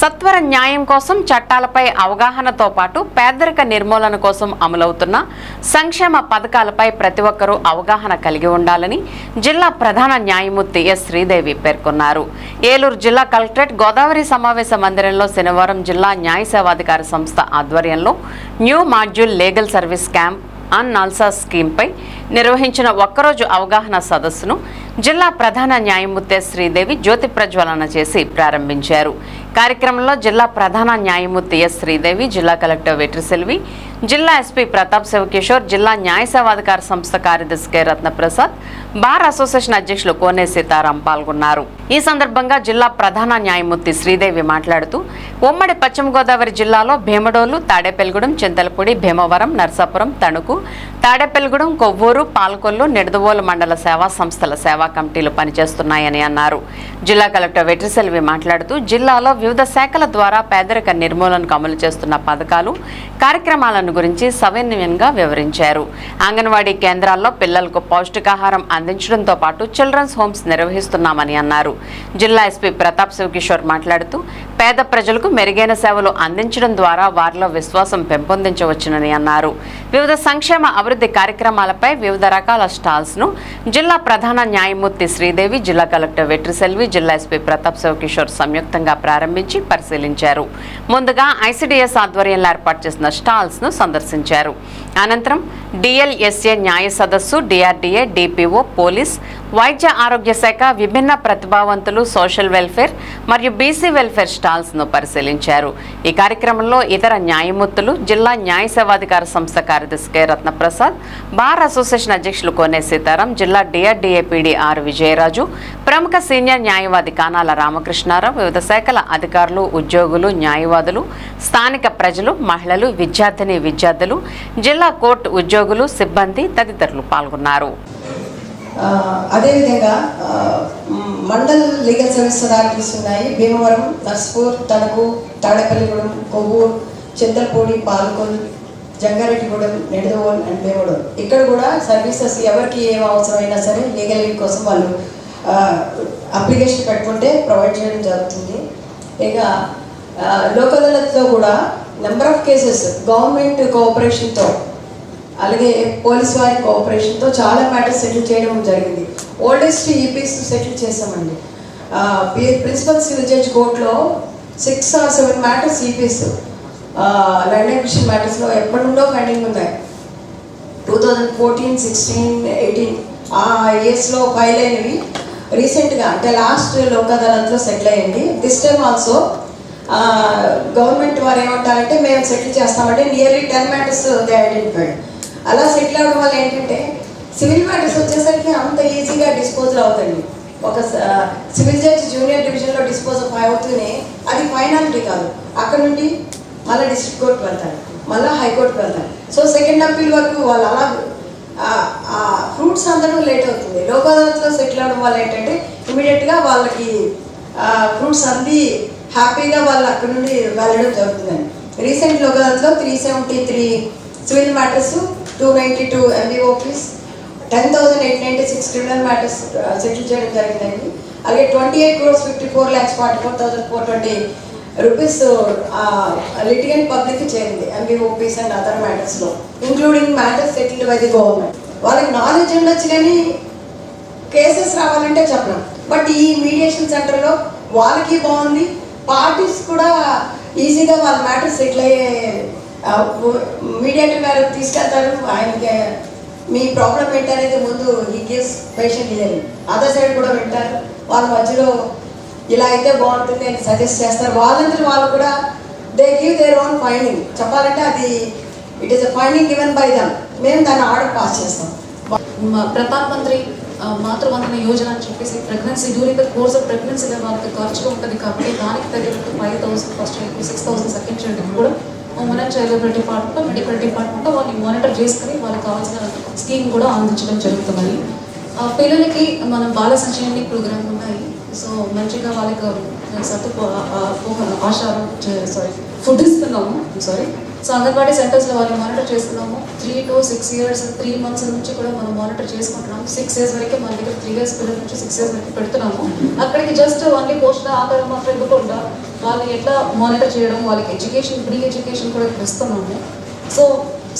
సత్వర న్యాయం కోసం చట్టాలపై అవగాహనతో పాటు పేదరిక నిర్మూలన కోసం అమలవుతున్న సంక్షేమ పథకాలపై ప్రతి ఒక్కరూ అవగాహన కలిగి ఉండాలని జిల్లా ప్రధాన న్యాయమూర్తి ఎస్ శ్రీదేవి పేర్కొన్నారు. ఏలూరు జిల్లా కలెక్టరేట్ గోదావరి సమావేశ మందిరంలో శనివారం జిల్లా న్యాయ సేవాధికార సంస్థ ఆధ్వర్యంలో new module legal service camp on NALSA స్కీమ్పై నిర్వహించిన ఒక్కరోజు అవగాహన సదస్సును జిల్లా ప్రధాన న్యాయమూర్తి శ్రీదేవి జ్యోతి ప్రజ్వలన చేసి ప్రారంభించారు. కార్యక్రమంలో జిల్లా ప్రధాన న్యాయమూర్తి ఎస్ శ్రీదేవి జిల్లా కలెక్టర్ వెట్రిసెల్వి జిల్లా ఎస్పీ ప్రతాప్ శివకిషోర్ జిల్లా న్యాయ సేవాధికార సంస్థ కార్యదర్శి కె. రత్నప్రసాద్ బార్ అసోసియేషన్ అధ్యక్షులు కోనే సీతారాం పాల్గొన్నారు. ఈ సందర్భంగా జిల్లా ప్రధాన న్యాయమూర్తి శ్రీదేవి మాట్లాడుతూ ఉమ్మడి పశ్చిమ గోదావరి జిల్లాలో భీమడోలు తాడేపెల్గూడెం చింతలపూడి భీమవరం నర్సాపురం తణుకు తాడేపెల్గూడెం కొవ్వూరు పాల్కొల్లు నిడదవోలు మండల సేవా సంస్థల సేవా కమిటీలు పనిచేస్తున్నాయని అన్నారు. జిల్లా కలెక్టర్ వెట్రిసెల్వి మాట్లాడుతూ జిల్లాలో వివిధ శాఖల ద్వారా పేదరిక నిర్మూలనకు అమలు చేస్తున్న పథకాలు కార్యక్రమాలను గురించి సవినయంగా వివరించారు. అంగన్వాడీ కేంద్రాల్లో పిల్లలకు పౌష్టికాహారం అందించడంతో పాటు చిల్డ్రన్స్ హోమ్స్ నిర్వహిస్తున్నామని అన్నారు. జిల్లా ఎస్పీ ప్రతాప్ శివకిషోర్ మాట్లాడుతూ పేద ప్రజలకు మెరుగైన సేవలు అందించడం ద్వారా వారిలో విశ్వాసం పెంపొందించవచ్చునని అన్నారు. వివిధ సంక్షేమ అభివృద్ధి కార్యక్రమాలపై వివిధ రకాల స్టాల్స్ను జిల్లా ప్రధాన న్యాయమూర్తి శ్రీదేవి జిల్లా కలెక్టర్ వెట్రిసెల్వి జిల్లా ఎస్పీ ప్రతాప్ శివకిషోర్ సంయుక్తంగా ప్రారంభించి పరిశీలించారు. ముందుగా ఐసిడిఎస్ ఆధ్వర్యంలో ఏర్పాటు చేసిన స్టాల్స్ను సందర్శించారు. అనంతరం డిఎల్ఎస్ఏ న్యాయ సదస్సు డిఆర్డీఏ డిపిఓ పోలీస్ వైద్య ఆరోగ్య శాఖ విభిన్న ప్రతిభావంతులు సోషల్ వెల్ఫేర్ మరియు బీసీ వెల్ఫేర్ స్టాల్స్ను పరిశీలించారు. ఈ కార్యక్రమంలో ఇతర న్యాయమూర్తులు జిల్లా న్యాయ సేవాధికార సంస్థ కార్యదర్శి కె. రత్నప్రసాద్ బార్ అసోసియేషన్ అధ్యక్షులు కోనే సీతారాం జిల్లా డిఆర్డీఏపీడీ ఆర్. విజయరాజు ప్రముఖ సీనియర్ న్యాయవాది కానాల రామకృష్ణారావు వివిధ శాఖల అధికారులు ఉద్యోగులు న్యాయవాదులు స్థానిక ప్రజలు మహిళలు విద్యార్థిని విద్యార్థులు జిల్లా కోర్టు ఉద్యోగులు సిబ్బంది తదితరులు పాల్గొన్నారు. అదేవిధంగా మండల్ లీగల్ సర్వీస్ అథారిటీస్ ఉన్నాయి. భీమవరం నర్స్పూర్ తణుకు తాడేపల్లిగూడెం కొవ్వూరు చింతలపూడి పాల్కొల్ జంగారెడ్డిగూడెం నెడదవోల్ అండ్ భీమవరం. ఇక్కడ కూడా సర్వీసెస్ ఎవరికి ఏం అవసరమైనా సరే లీగల్ ఎయిడ్ కోసం వాళ్ళు అప్లికేషన్ పెట్టుకుంటే ప్రొవైడ్ చేయడం జరుగుతుంది. ఇక లోక్ అదాలత్లో కూడా నెంబర్ ఆఫ్ కేసెస్ గవర్నమెంట్ కోఆపరేషన్తో అలాగే పోలీస్ వారి కోఆపరేషన్తో చాలా మ్యాటర్స్ సెటిల్ చేయడం జరిగింది. ఓల్డెస్ట్ ఈపీస్ సెటిల్ చేసామండి ప్రిన్సిపల్ సివిల్ జడ్జ్ కోర్టులో six or seven matters EPs London mission మ్యాటర్స్లో ఎప్పటి నుండో పెండింగ్ ఉన్నాయి. Two thousand fourteen sixteen eighteen ఆ ఇయర్స్లో ఫైల్ అయినవి. రీసెంట్గా అంటే లాస్ట్ లోక్ అదాలత్లో సెటిల్ అయ్యింది దిస్ టైమ్ ఆల్సో గవర్నమెంట్ వారు ఏమంటారంటే మేము సెటిల్ చేస్తామంటే nearly ten matters they identified అలా సెటిల్ అవడం వల్ల ఏంటంటే సివిల్ మ్యాటర్స్ వచ్చేసరికి అంత ఈజీగా డిస్పోజల్ అవుతుంది ఒక సివిల్ జడ్జి జూనియర్ డివిజన్లో డిస్పోజ్ ఆఫ్ అవుతూనే అది ఫైనాలిటీ కాదు. అక్కడ నుండి మళ్ళీ డిస్ట్రిక్ట్ కోర్టుకు వెళ్తారు. మళ్ళీ హైకోర్టుకు వెళ్తారు. సో సెకండ్ అప్పీల్ వరకు వాళ్ళు అలా ఫ్రూట్స్ అందరూ లేట్ అవుతుంది. లోక్ అదాలత్లో సెటిల్ అవడం వల్ల ఏంటంటే ఇమీడియట్గా వాళ్ళకి ఫ్రూట్స్ అంది హ్యాపీగా వాళ్ళు అక్కడ నుండి వెళ్ళడం జరుగుతుందండి. రీసెంట్ లోక్ అదాలత్లో three seventy three civil matters two ninety two MVOPs ten thousand eight ninety six criminal matters settle చేయడం జరిగిందండి. అలాగే twenty eight crores fifty four lakhs forty four thousand four twenty rupees litigant public చేరింది MVOPs and other మ్యాటర్స్లో including matters settled by the government వాళ్ళకి knowledge ఉండొచ్చు కానీ cases రావాలంటే చెప్పడం but ఈ మీడియేషన్ సెంటర్లో వాళ్ళకి బాగుంది. పార్టీస్ కూడా ఈజీగా వాళ్ళ మ్యాటర్స్ సెటిల్ అయ్యే మీడియేటర్ గారు తీసుకెళ్తారు. ఆయనకి మీ ప్రాబ్లం ఏంటనేది ముందు ఈ కేస్ పేషెంట్ ఇదని అదర్ సైడ్ కూడా వింటారు వాళ్ళ మధ్యలో ఇలా అయితే బాగుంటుంది అని సజెస్ట్ చేస్తారు. వాళ్ళందరూ వాళ్ళు కూడా they give their own finding చెప్పాలంటే అది it is a finding given by them మేము దాన్ని ఆర్డర్ పాస్ చేస్తాం. మ- ప్రధాన్ మంత్రి మాతృవందన యోజన అని చెప్పేసి pregnancy during the course of pregnancy వాళ్ళకి ఖర్చుగా ఉంటుంది కాబట్టి దానికి తగినట్టు five thousand first six thousand second child కూడా women child department medical department వాళ్ళని మానిటర్ చేసుకుని వాళ్ళకి కావాల్సిన స్కీమ్ కూడా అందించడం జరుగుతుంది ఆ, పిల్లలకి మనం బాల సంచయని ప్రోగ్రామ్ ఉన్నాయి. సో మంచిగా వాళ్ళకి సత్తు పో- ఆహారం సారీ ఫుడ్ ఇస్తున్నాము. సారీ సో అంగన్వాడీ సెంటర్స్లో వాళ్ళు మానిటర్ చేస్తున్నాము. Three to six years three months నుంచి కూడా మనం మానిటర్ చేసుకుంటున్నాము. సిక్స్ ఇయర్స్ వరకే మన దగ్గర త్రీ ఇయర్స్ పిల్లల నుంచి సిక్స్ ఇయర్స్ వరకు పెడుతున్నాము. అక్కడికి జస్ట్ ఓన్లీ పోస్ట్ ఆకారం మాత్రం ఇవ్వకుండా వాళ్ళు ఎట్లా మానిటర్ చేయడం వాళ్ళకి ఎడ్యుకేషన్ ఫ్రీ ఎడ్యుకేషన్ కూడా ఇస్తున్నాము. సో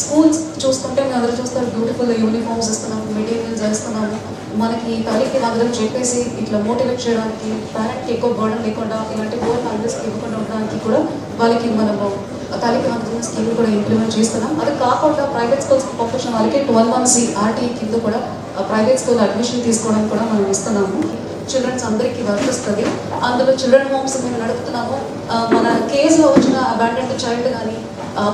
స్కూల్స్ చూసుకుంటే మేము అందరూ చూస్తారు బ్యూటిఫుల్ యూనిఫామ్స్ ఇస్తున్నాము మెటీరియల్స్ వేస్తున్నాము. మనకి తల్లికి అందరం చెప్పేసి ఇట్లా మోటివేట్ చేయడానికి పేరెంట్కి ఎక్కువ బర్డన్ లేకుండా ఇలాంటి గోల్ ఫ్యామిలీస్కి ఇవ్వకుండా ఉండడానికి కూడా వాళ్ళకి మనము తల్లికి వందన స్కీమ్ కూడా ఇంప్లిమెంట్ చేస్తున్నాం. అది కాకుండా ప్రైవేట్ స్కూల్స్ ప్రొఫెషనల్ వాళ్ళకి ట్వెల్వ్ వన్ సి ఆర్టీ కింద కూడా ప్రైవేట్ స్కూల్ అడ్మిషన్ తీసుకోవడానికి కూడా మనం ఇస్తున్నాము. చిల్డ్రన్స్ అందరికీ వర్తిస్తుంది అందులో చిల్డ్రన్ హోమ్స్ మేము నడుపుతున్నాము. మన కేసులో వచ్చిన అబాండెంట్ చైల్డ్ కానీ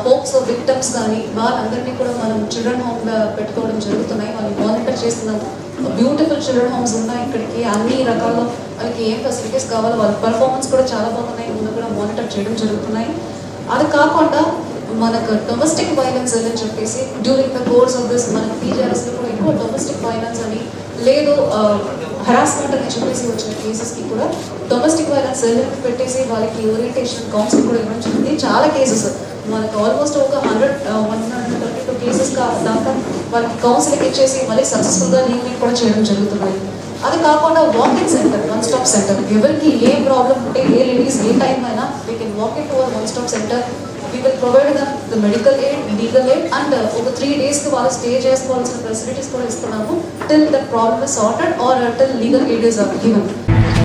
పోక్సో విక్టమ్స్ కానీ వాళ్ళందరినీ కూడా మనం చిల్డ్రన్ హోమ్గా పెట్టుకోవడం జరుగుతున్నాయి. వాళ్ళు మానిటర్ చేస్తున్నాము. బ్యూటిఫుల్ చిల్డ్రన్ హోమ్స్ ఉన్నాయి ఇక్కడికి. అన్ని రకాల వాళ్ళకి ఏం ఫెసిలిటీస్ కావాలో వాళ్ళ పర్ఫార్మెన్స్ కూడా చాలా బాగున్నాయి. ముందు కూడా మానిటర్ చేయడం జరుగుతున్నాయి. అది కాకుండా మనకు డొమెస్టిక్ వైలెన్స్ అని చెప్పేసి during the course of this మనకి పీజీఆర్ఎస్లో కూడా ఎక్కువ డొమెస్టిక్ వైలెన్స్ అని లేదు హరాస్మెంట్ అని చెప్పేసి వచ్చిన కేసెస్కి కూడా డొమెస్టిక్ వైలెన్స్ సెల్ పెట్టేసి వాళ్ళకి ఓరియంటేషన్ కౌన్సిల్ కూడా ఇవ్వడం జరిగింది. చాలా కేసెస్ మనకు ఆల్మోస్ట్ ఒక hundred one hundred thirty two cases దాకా వాళ్ళకి కౌన్సిలింగ్ ఇచ్చేసి మళ్ళీ సక్సెస్ఫుల్గా లీవింగ్ కూడా చేయడం జరుగుతున్నాయి అది కాకుండా walking center one stop center ఎవరికి ఏ ప్రాబ్లం ఉంటే ఏ లేడీస్ ఏ టైం అయినా we can walk in to one stop center we will provide them the medical aid legal aid and ఒక త్రీ డేస్కి వాళ్ళు స్టే చేసుకోవాల్సిన ఫెసిలిటీస్ కూడా ఇస్తున్నాము till that problem is sorted or till legal aid is given